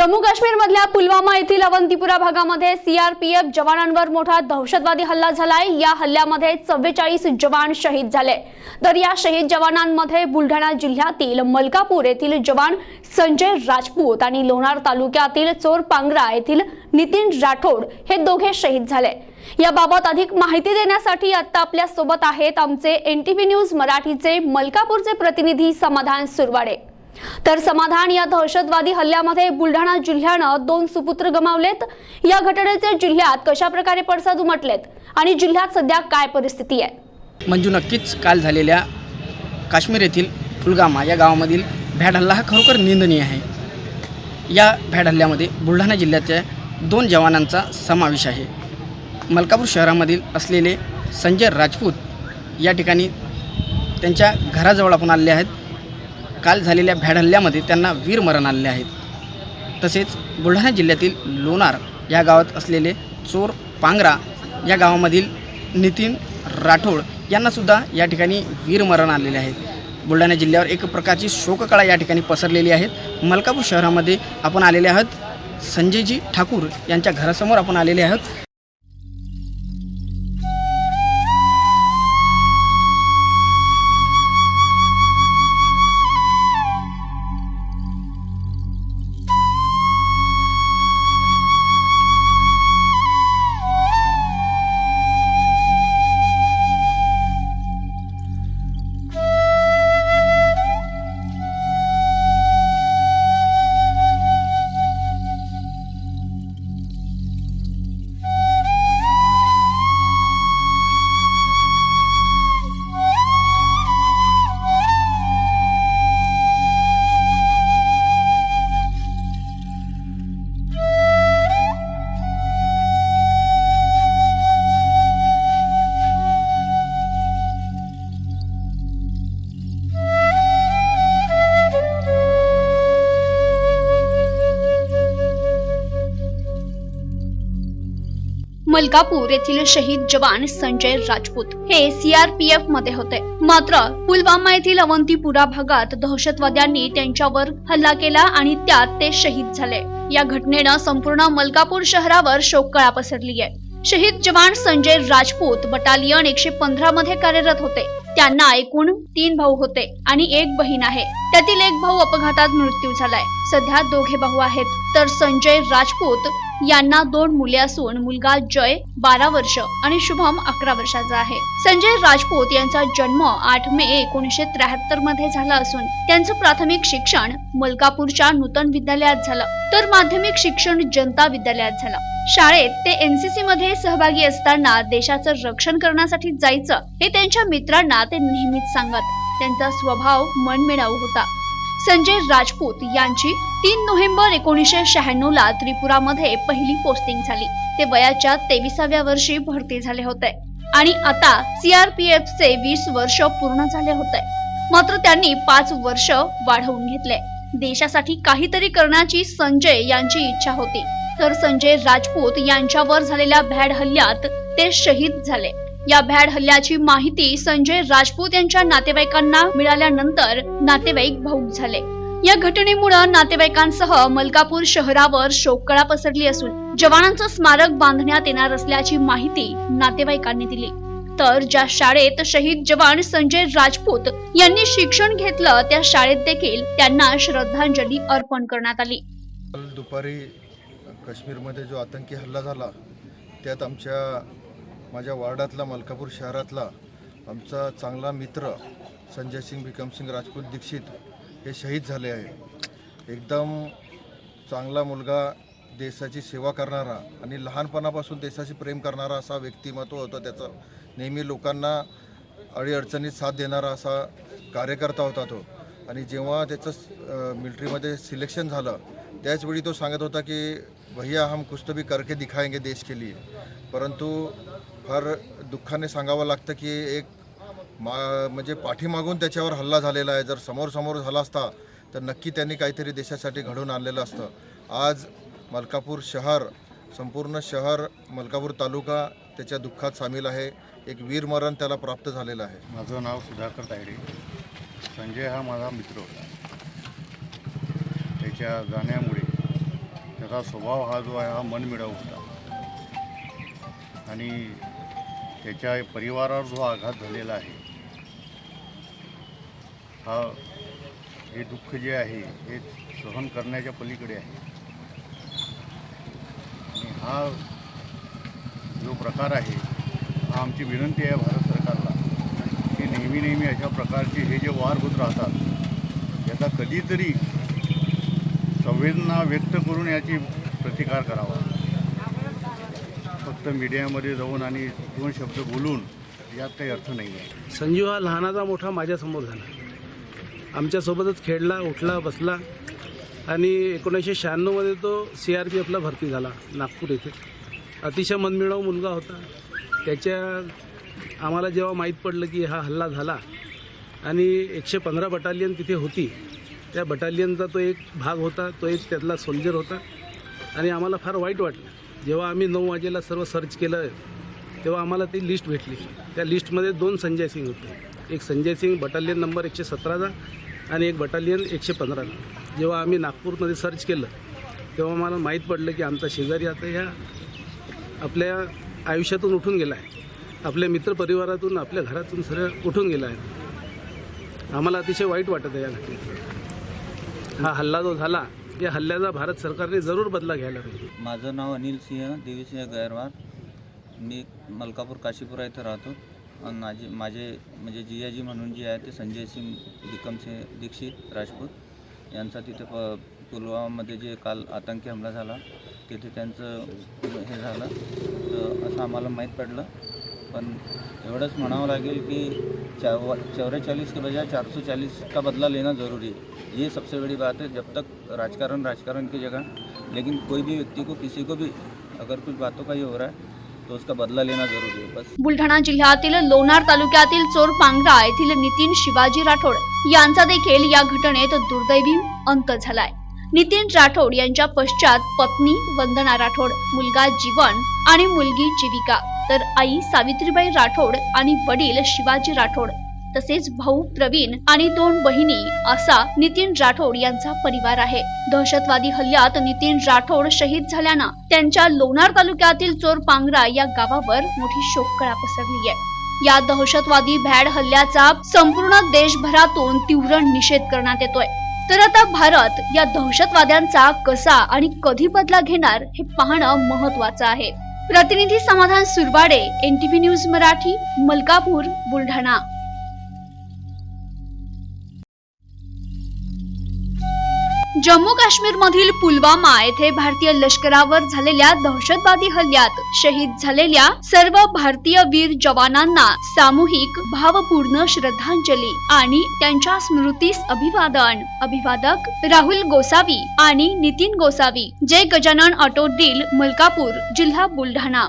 जम्मू काश्मीर मधल्या पुलवामा येथील अवंतीपुरा भागामध्ये सीआरपीएफ जवानांवर मोठा दहशतवादी हल्ला झालाय. या हल्ल्यामध्ये चव्वेचाळीस जवान शहीद झाले. तर या शहीद जवानांमध्ये बुलढाणा जिल्ह्यातील मलकापूर येथील जवान संजय राजपूत आणि लोणार तालुक्यातील चोरपांगरा येथील नितीन राठोड हे दोघे शहीद झाले. याबाबत अधिक माहिती देण्यासाठी आता आपल्यासोबत आहेत आमचे एनटीव्ही न्यूज मराठीचे मलकापूरचे प्रतिनिधी समाधान सुरवाडे. तर समाधान या दहशतवादी हल्ल्यामध्ये बुलढाणा जिल्ह्यानं दोन सुपुत्र गमावलेत. या घटनेचे जिल्ह्यात कशा प्रकारे पडसाद उमटलेत आणि जिल्ह्यात सध्या काय परिस्थिती आहे? मंजू नक्कीच काल झालेल्या काश्मीर येथील फुलगामा या गावामधील भॅड हल्ला हा खरोखर निंदनीय आहे. या भॅड हल्ल्यामध्ये बुलढाणा जिल्ह्याच्या दोन जवानांचा समावेश आहे. मलकापूर शहरामधील असलेले संजय राजपूत या ठिकाणी त्यांच्या घराजवळ आपण आलेले आहेत. काल झालेल्या भ्याड हल्ल्यामध्ये त्यांना वीरमरण आलेले आहेत. तसेच बुलढाणा जिल्ह्यातील लोणार या गावात असलेले चोर पांगरा या गावामधील नितीन राठोड यांनासुद्धा या ठिकाणी वीरमरण आलेले आहेत. बुलढाणा जिल्ह्यावर एक प्रकारची शोककळा या ठिकाणी पसरलेली आहे. मलकापूर शहरामध्ये आपण आलेले आहोत. संजयजी ठाकूर यांच्या घरासमोर आपण आलेले आहोत. मलकापूर येथील शहीद जवान संजय राजपूत हे सीआरपीएफमध्ये होते. मात्र पुलवामा येथील अवंतीपुरा भागात दहशतवाद्यांनी त्यांच्यावर हल्ला केला आणि त्यात ते शहीद झाले. या घटनेनं संपूर्ण मलकापूर शहरावर शोककळा पसरली आहे शहीद जवान संजय राजपूत बटालियन एकशे पंधरा मध्ये कार्यरत होते. त्यांना एकूण तीन भाऊ होते आणि एक बहीण आहे. त्यातील एक भाऊ अपघातात मृत्यू झालाय. सध्या दोघे भाऊ आहेत. तर संजय राजपूत यांना दोन मुले असून मुलगा जय बारा वर्ष आणि शुभम अकरा वर्षाचा आहे. संजय राजपूत यांचा जन्म आठ मे एकोणीसशे त्र्याहत्तरमध्ये झाला असून त्यांचं प्राथमिक शिक्षण मलकापूरच्या नूतन विद्यालयात झालं. तर माध्यमिक शिक्षण जनता विद्यालयात झालं. शाळेत ते एनसीसी मध्ये सहभागी असताना देशाचं रक्षण करण्यासाठी जायचं हे त्यांच्या मित्रांना ते नेहमीच सांगत. त्यांचा स्वभाव मनमिळाऊ होता. संजय राजपूत यांची तीन नोव्हेंबर एकोणीसशे शहाण्णव ला त्रिपुरामध्ये पहिली पोस्टिंग झाली. ते वयाच्या तेविसाव्या वर्षी भरती झाले होते. आणि आता सीआरपीएफ चे वीस वर्ष पूर्ण झाले होते. मात्र त्यांनी पाच वर्ष वाढवून घेतले. देशासाठी काहीतरी करण्याची संजय यांची इच्छा होती. तर संजय राजपूत यांच्यावर झालेल्या भॅड हल्ल्यात ते शहीद झाले. या भ्याड हल्ल्याची माहिती संजय राजपूत यांच्या नातेवाईकांना मिळाल्यानंतर नातेवाईक भाऊक झाले. या घटनेमुळे नातेवाईकांसह मलकापूर शहरावर शोककळा पसरली असून जवानांचं स्मारक बांधण्यात येणार असल्याची माहिती नातेवाईकांनी दिली. तर ज्या शाळेत शहीद जवान संजय राजपूत यांनी शिक्षण घेतलं त्या शाळेत देखील त्यांना श्रद्धांजली अर्पण करण्यात आली. दुपारी काश्मीरमध्ये जो आतंकी हल्ला झाला त्यात आमच्या माझ्या वार्डातला मलकापूर शहरातला आमचा चांगला मित्र संजय सिंग भिकमसिंग राजपूत दीक्षित हे शहीद झाले आहे. एकदम चांगला मुलगा देशाची सेवा करणारा आणि लहानपणापासून देशाशी प्रेम करणारा असा व्यक्तिमत्व होतं त्याचं. नेहमी लोकांना अडीअडचणीत साथ देणारा असा कार्यकर्ता होता तो. आणि जेव्हा त्याचं मिलिटरीमध्ये सिलेक्शन झालं त्याचवेळी तो सांगत होता की भैया हम कुछ तो भी करके दिखाएंगे देश के लिए। परंतु फार दुःखाने सांगावं लागतं की एक मा म्हणजे पाठीमागून त्याच्यावर हल्ला झालेला आहे. जर समोर समोर झाला असता तर नक्की त्यांनी काहीतरी देशासाठी घडवून आणलेलं असतं. आज मलकापूर शहर संपूर्ण शहर मलकापूर तालुका त्याच्या दुःखात सामील आहे. एक वीरमरण त्याला प्राप्त झालेलं आहे. माझं नाव सुधाकर तायडे. संजय हा माझा मित्र होता. त्याच्या जाण्यामुळे त्याचा स्वभाव हा जो आहे हा मनमिळाऊ होता. आणि त्याच्या परिवारावर जो आघात झालेला आहे हा हे दुःख जे आहे हे सहन करण्याच्या पलीकडे आहे. आणि हा जो प्रकार आहे हा आमची विनंती आहे भारत सरकारला. की नेहमी नेहमी अशा प्रकारचे हे जे वार होत राहतात याचा कधीतरी संवेदना व्यक्त करून याची प्रतिकार करावा. फक्त मीडियामध्ये जाऊन आणि दोन शब्द बोलून यात काही अर्थ नाही आहे. संजीव हा लहानाचा मोठा माझ्यासमोर झाला. आमच्यासोबतच खेळला उठला बसला आणि एकोणीसशे शहाण्णवमध्ये तो सी आर पी एफला भरती झाला नागपूर येथे. अतिशय मनमिळाऊ मुलगा होता. त्याच्या आम्हाला जेव्हा माहीत पडलं की हा हल्ला झाला आणि एकशे पंधरा बटालियन तिथे होती त्या बटालियनचा तो एक भाग होता तो एक त्यातला सोल्जर होता. आणि आम्हाला फार वाईट वाटलं. जेव्हा आम्ही नऊ वाजेला सर्व सर्च केलं तेव्हा आम्हाला ती लिस्ट भेटली. त्या लिस्टमध्ये दोन संजय सिंग होते. एक संजय सिंग बटालियन नंबर एकशे सतराचा आणि एक बटालियन एकशे पंधराचा. जेव्हा आम्ही नागपूरमध्ये सर्च केलं तेव्हा मला माहीत पडलं की आमचा शेजारी आता ह्या आपल्या आयुष्यातून उठून गेला आहे. आपल्या मित्रपरिवारातून आपल्या घरातून सगळं उठून गेला आहे. आम्हाला अतिशय वाईट वाटत आहे या घटनेत हा हल्ला जो झाला या हल्ल्याचा भारत सरकारने जरूर बदला घ्यायला पाहिजे माझं नाव अनिल सिंह देवीसिंह गैरवार. मी मलकापूर काशीपुरा इथं राहतो. आणि माझे माझे म्हणजे जियाजी म्हणून जे आहे ते संजय सिंग विक्रमसिंह दीक्षित राजपूत. यांचा तिथे प पुलवामामध्ये जे काल आतंकी हमला झाला तिथे त्यांचं हे झालं. तर असं आम्हाला माहीत पडलं. पण एवढंच म्हणावं लागेल की चौ चौराचालीस के बजाय चार सौ चालीस का बदला लेना ज़रूरी. है ये सबसे बड़ी बात है जब तक राजकारण राजकारण की जगह लेकिन कोई भी व्यक्ति को किसी को भी अगर कुछ बातों का ये हो रहा है तो उसका बदला लेना ज़रूरी है बस। बुलढाणा जिल्ह्यातील लोणार तालुक्यातील चोर पांगरा येथील नितीन शिवाजी राठोड यांचा देखील या घटनेत दुर्दैवी अंत झालाय. नितीन राठोड यांच्या पश्चात पत्नी वंदना राठोड मुलगा जीवन आणि मुलगी जीविका. तर आई सावित्रीबाई राठोड आणि वडील शिवाजी राठोड. तसेच भाऊ प्रवीण आणि दोन बहिणी असा नितीन राठोड यांचा परिवार आहे. दहशतवादी हल्ल्यात नितीन राठोड शहीद झाल्यानं त्यांच्या लोणार तालुक्यातील चोर पांगरा या गावावर मोठी शोककळा पसरली आहे. या दहशतवादी भॅड हल्ल्याचा संपूर्ण देशभरातून तीव्र निषेध करण्यात येतोय. तर आता भारत या दहशतवाद्यांचा कसा आणि कधी बदला घेणार हे पाहणं महत्वाचं आहे. प्रतिनिधी समाधान सुरवाडे एनटीव्ही न्यूज मराठी मलकापूर बुलढाणा. जम्मू काश्मीर मधील पुलवामा येथे भारतीय लष्करावर झालेल्या दहशतवादी हल्ल्यात शहीद झालेल्या सर्व भारतीय वीर जवानांना सामूहिक भावपूर्ण श्रद्धांजली आणि त्यांच्या स्मृतीस अभिवादन. अभिवादक राहुल गोसावी आणि नितीन गोसावी जय गजानन ऑटो डील मलकापूर जिल्हा बुलढाणा.